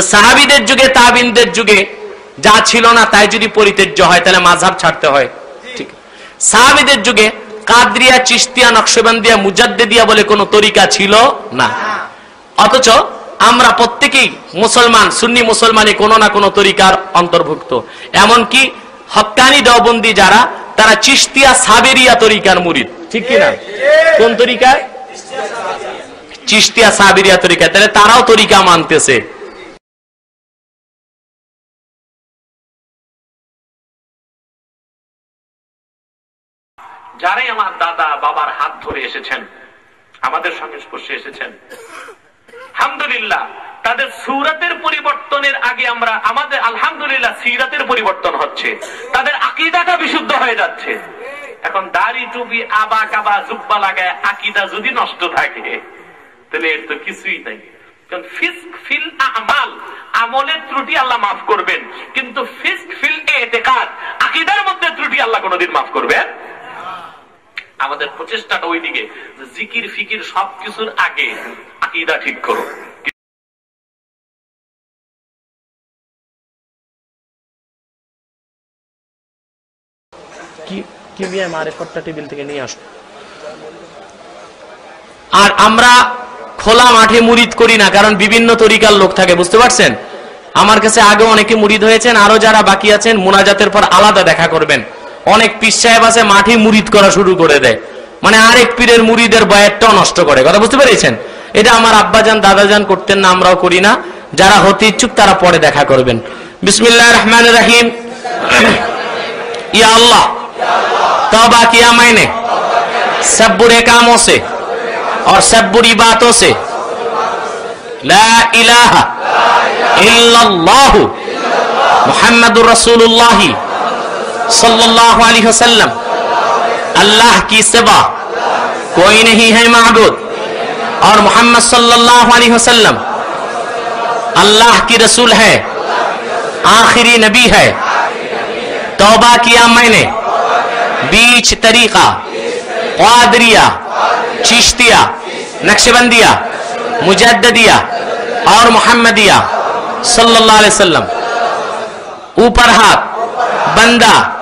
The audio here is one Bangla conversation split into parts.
সাহাবিদের যুগে, তাবিনদের যুগে যা ছিল না, তাই যদি পরিত্যাজ্য হয়, তাহলে মাঝহাব ছাড়তে হয়। ঠিক। সাহাবিদের যুগে কাদরিয়া চিস্তিয়া নকশবন্দিয়া, মুজাদ্দেদিয়া বলে কোনো তরিকা ছিল না। অথচ আমরা প্রত্যেকেই মুসলমান, সুন্নি মুসলমানই কোনো না কোনো তরিকার অন্তর্ভুক্ত। এমনকি হক্কানি দেওবন্দি যারা, তারা চিস্তিয়া সাবেরিয়া তরিকার মুরিদ। ঠিক কিনা? কোন তরিকায়? চিস্তিয়া সাবেরিয়া তরিকা তাহলে তারাও তরিকা মানতেছে। ধরে এসেছেন। আমাদের সংস্পর্শে এসেছেন। আলহামদুলিল্লাহ তাদের সুরাতের পরিবর্তনের আগে আমরা আমাদের, আলহামদুলিল্লাহ, সিরাতের পরিবর্তন হচ্ছে। তাদের আকিদাটা বিশুদ্ধ হয়ে যাচ্ছে। এখন দাড়ি টুপি, আবা কাবা, জুব্বা লাগায় আকিদা যদি নষ্ট থাকে, তাহলে এর তো কিছুই নাই। কারণ ফিস্ক ফিল আমাল, আমলের ত্রুটি আল্লাহ মাফ করবেন। কিন্তু ফিস্ক ফিল এতেকাদ, আকিদার মধ্যে ত্রুটি আল্লাহ কোনোদিন মাফ করবেন আমাদের প্রচেষ্টাটা ওইদিকে যে জিকির ফিকির সবকিছুর আগে আকিদা ঠিক করো কিমিয়া মারেফতটা টেবিল থেকে নিয়ে আসো? আর আমরা খোলা মাঠে মুরিদ করি না কারণ বিভিন্ন তরিকার লোক থাকে বুঝতে পারছেন? আমার কাছে আগে অনেকে মুরিদ হয়েছেন আরও যারা বাকি আছেন মোনাজাতের পর আলাদা দেখা করবেন। অনেক পীর সাহেব আছে মাঠে মুরিদ করা শুরু করে দেয় মানে আরেক পীরের মুরিদের বয়াতটাও নষ্ট করে কথা বুঝতে পেরেছেন এটা আমার আব্বাজান দাদাজান করতেন না আমরাও করি না যারা হতে ইচ্ছুক তারা পরে দেখা করবেন বিসমিল্লাহ রহমান রাহিম ইয়া আল্লাহ तौबा किया मैंने सब बुरे कामों से और सब बुरी बातों से ला इलाहा इल्लल्लाह मुहम्मदुर रसूलुल्लाह صلی اللہ علیہ وسلم، اللہ کی سوا کوئی نہیں ہے معبود۔ اور محمد صلی اللہ علیہ وسلم، اللہ کی رسول ہے، آخری نبی ہے۔ توبہ کیا میں نے؟ بیچ طریقہ، قادریہ، چشتیہ، نقشبندیہ، مجددیہ اور محمدیہ صلی اللہ علیہ وسلم۔ اوپر ہاتھ، بندہ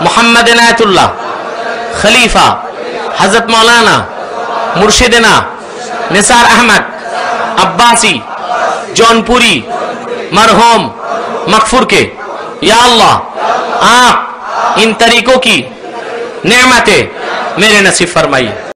محمد عنایت اللہ خلیفہ، حضرت مولانا، مرشدنا، نثار احمد، عباسی جون پوری مرحوم، مغفور کے۔ یا اللہ، آپ ان طریقوں کی نعمتیں میرے نصیب فرمائیے۔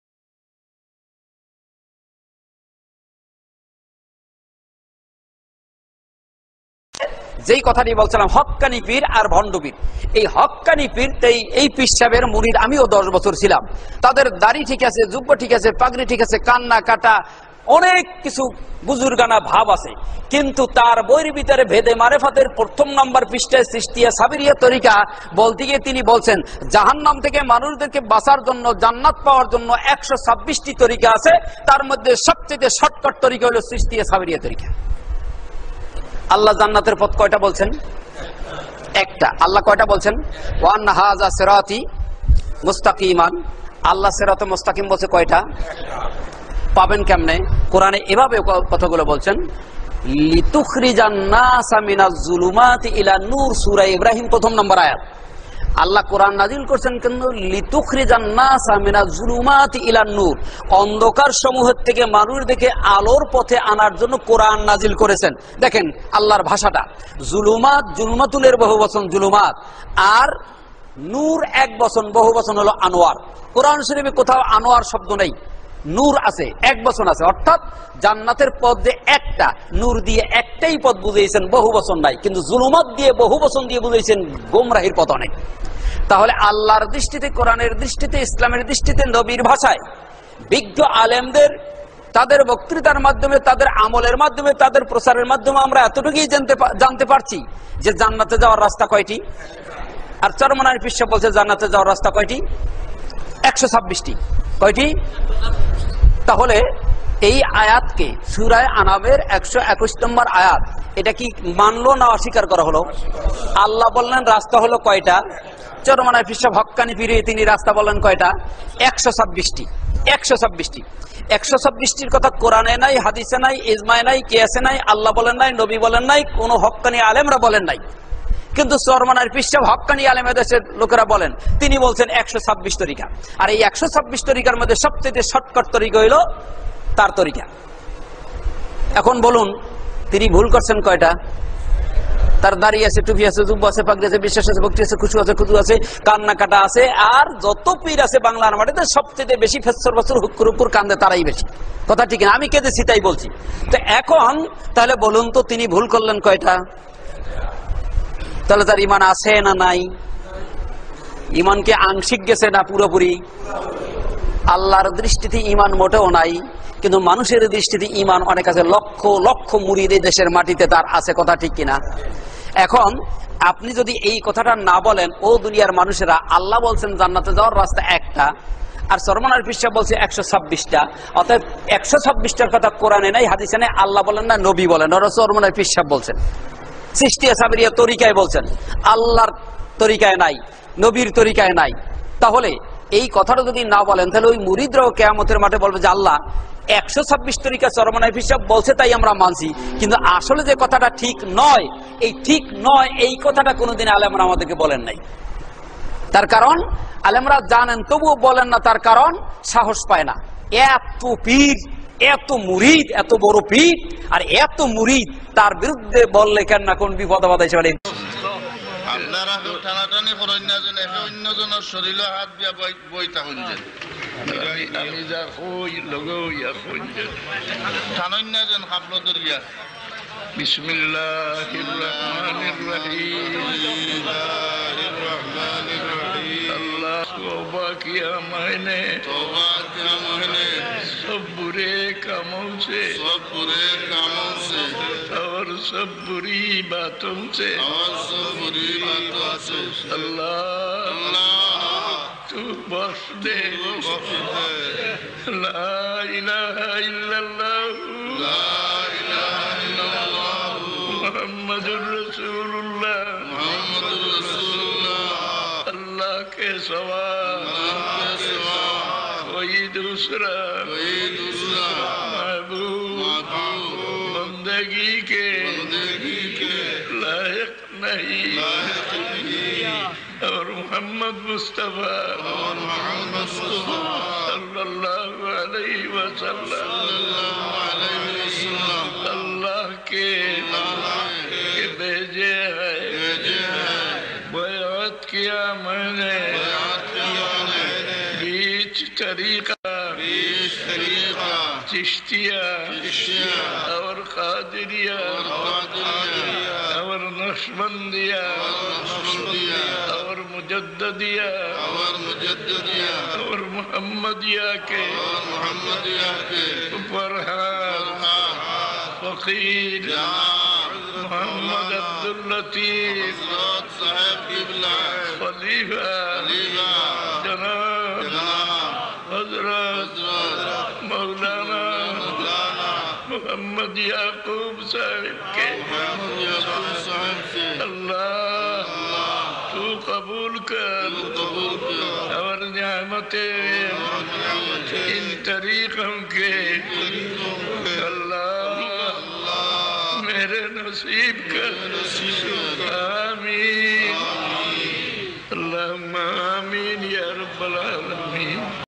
যেই কথাটি বলছিলাম, হক্কানি পীর আর ভণ্ড পীর এই হক্কানি পীর, এই এই পীর মুরিদ আমিও দশ বছর ছিলাম। তাদের দাড়ি ঠিক আছে যুব্য ঠিক আছে, পাগড়ি ঠিক আছে, কান্না, কাটা, অনেক কিছু বুজুর্গানা ভাব আছে। কিন্তু তার বইয়ের ভিতরে ভেদে মারেফাতের প্রথম নম্বর পৃষ্ঠায় সৃষ্টিয়া সাবিরিয়া তরিকা বলতে গিয়ে তিনি বলছেন জাহান নাম থেকে মানুষদেরকে বাঁচার জন্য, জান্নাত পাওয়ার জন্য একশো ছাব্বিশটি তরিকা আছে। তার মধ্যে সবচেয়ে শর্টকাট তরিকা হলো সৃষ্টিয়া সাবিরিয়া তরিকা। আল্লাহ জান্নাতের পথ কয়টা বলছেন? একটা। আল্লাহ কয়টা বলছেন? ওয়ান হাজা সেরাতি মুস্তাকিমান। আল্লাহ সেরাত মুস্তাকিম বলছে কয়টা? পাবেন কেমনে? কোরআনে এভাবে কথাগুলো বলছেন, লিতুখরিজান সামিনা জুলুমাতি ইলা নূর সূরা ইব্রাহিম প্রথম নম্বর আয়াত। আল্লাহ কোরআন নাজিল করছেন কিন্তু নূর। অন্ধকার সমূহের থেকে মানুষ দেখে আলোর পথে আনার জন্য কোরআন নাজিল করেছেন। দেখেন আল্লাহর ভাষাটা। জুলুমাত, জুলমাতুলের বহু বচন জুলুমাত। আর নূর এক বচন, বহু বচন হলো আনোয়ার। কোরআন শরীফে কোথাও আনোয়ার শব্দ নেই। নূর আছে, এক বচন আছে। অর্থাৎ জান্নাতের পদ যে একটা, নূর দিয়ে একটাই পদ বুঝিয়েছেন বহু বচন নাই কিন্তু জুলুমাত দিয়ে বহু বচন দিয়ে বুঝিয়েছেন গোমরাহির পথ অনেক। তাহলে আল্লাহর দৃষ্টিতে, কোরআনের দৃষ্টিতে, ইসলামের দৃষ্টিতে, নবীর ভাষায় বিজ্ঞ আলেমদের, তাদের বক্তৃতার মাধ্যমে, তাদের আমলের মাধ্যমে, তাদের প্রচারের মাধ্যমে আমরা এতটুকুই জানতে জানতে পারছি যে জান্নাতে যাওয়ার রাস্তা কয়টি? আর চরমনার পিসা বলছে, জান্নাতে যাওয়ার রাস্তা কয়টি? একশো ছাব্বিশটি। কয়টি? তাহলে এই আয়াতকে, সুরায় আনাবের একশো একুশ নম্বর আয়াত, এটা কি মানলো না অস্বীকার করা হলো? আল্লাহ বললেন, রাস্তা হলো কয়টা? চরমানায় পিসা হক্কানি ফিরে তিনি রাস্তা বললেন কয়টা? একশো ছাব্বিশটি। একশো ছাব্বিশটি। একশো ছাব্বিশটির কথা কোরআনে নাই, হাদিসে নাই, ইজমায় নাই, কেয়াসে নাই, আল্লাহ বলেন নাই, নবী বলেন নাই, কোনো হক্কানি আলেমরা বলেন নাই। কিন্তু চরমানার পিসাব হক্কানি আলেম দেশের লোকেরা বলেন, তিনি বলছেন একশো ছাব্বিশ তরিকা। আর এই একশো ছাব্বিশ তরিকার মধ্যে সবচেয়ে শর্টকাট তরিকা হইল তার তরিকা। এখন বলুন, তিনি ভুল করছেন কয়টা? তার দাড়ি আছে, টুপি আছে, জুব্ব আছে, পাগড়ি আছে, বিশ্বাস আছে, ভক্তি আছে খুশু আছে, খুদু আছে কান্নাকাটা আছে, আর যত পীর আছে বাংলার মাটিতে সবচেয়ে বেশি ফেসর বছর হুকুর হুকুর কান্দে তারাই বেশি। কথা ঠিক না, আমি কেঁদেছি, তাই বলছি। তো এখন, তাহলে বলুন তো তিনি ভুল করলেন কয়টা? তাহলে তার ইমান আছে না নাই? ইমানকে আংশিক গেছে না পুরোপুরি? আল্লাহর দৃষ্টিতে ইমান মোটেও নাই, কিন্তু মানুষের দৃষ্টিতে ইমান অনেক আছে। লক্ষ লক্ষ মুড়িদ এই দেশের মাটিতে তার আছে কথা ঠিক কিনা? এখন আপনি যদি এই কথাটা না বলেন, ও দুনিয়ার মানুষেরা, আল্লাহ বলছেন জান্নাতে যাওয়ার রাস্তা একটা, আর সরমানার পৃষ্ঠা বলছে একশো ছাব্বিশটা। অর্থাৎ একশো ছাব্বিশটার কথা কোরআনে নাই, হাদিসে নেই, আল্লাহ বলেন না, নবী বলেন। ওরা সরমানার পৃষ্ঠা বলছেন। সৃষ্টিয়া সাবরিয়া তরিকায় বলছেন। আল্লাহর তরিকায় নাই, নবীর তরিকায় নাই। তাহলে এই কথাটা যদি না বলেন, তাহলে ওই মুরিদরাও কেয়ামতের মাঠে বলবে যে, আল্লাহ, একশো ছাব্বিশ তরিকা চরমানায় হিসাব বলছে, তাই আমরা মানছি। কিন্তু আসলে যে কথাটা ঠিক নয়, এই ঠিক নয়, এই কথাটা কোনোদিন আলেমরা আমাদেরকে বলেন নাই। তার কারণ, আলেমরা জানেন, তবুও বলেন না, তার কারণ সাহস পায় না। এত পীর এত মুরিদ এত বড় পীর আর এত মুরিদ তার বিরুদ্ধে বললে কেন না কোন বিপদ বাধা হিসেবে আপনারা কেউ টানাটানি করেন না যেন একে অন্যজনের শরীরে হাত দিয়া আমি যা ইয়া না যেন দরিয়া सब बुरे कामों से सब बुरे कामों से और सब बुरी बातों से और सब बुरी बातों से अल्लाह अल्लाह तू बख्श दे बख्श दे ला इलाहा अल्लाह के सवा دوسرا۔ کوئی دوسرا۔ محبوب بندگی کے لائق نہیں۔ اور محمد مصطفیٰ اور محمد صلی اللہ علیہ وسلم۔ اللہ کے بھیجے ہے بیعت کیا میں نے۔ بیچ طریقہ طريقة تشتيا. تشتيا. أور قادريا. أور قادريا. أور نشمنديا أور نقشبنديا أور مجدديا. أور مجدديا. أور محمديا ياكي أور محمديا کے فرحان. فقير. محمد عبد اللطيف. صاحب قبلة. خليفة. خليفة. محمد یعقوب صاحب کے۔ اللہ، تو قبول کر۔ اور نعمتیں ان طریقوں کے۔ اللہ، میرے نصیب کر۔ آمین۔ اللہم آمین یا رب العالمین۔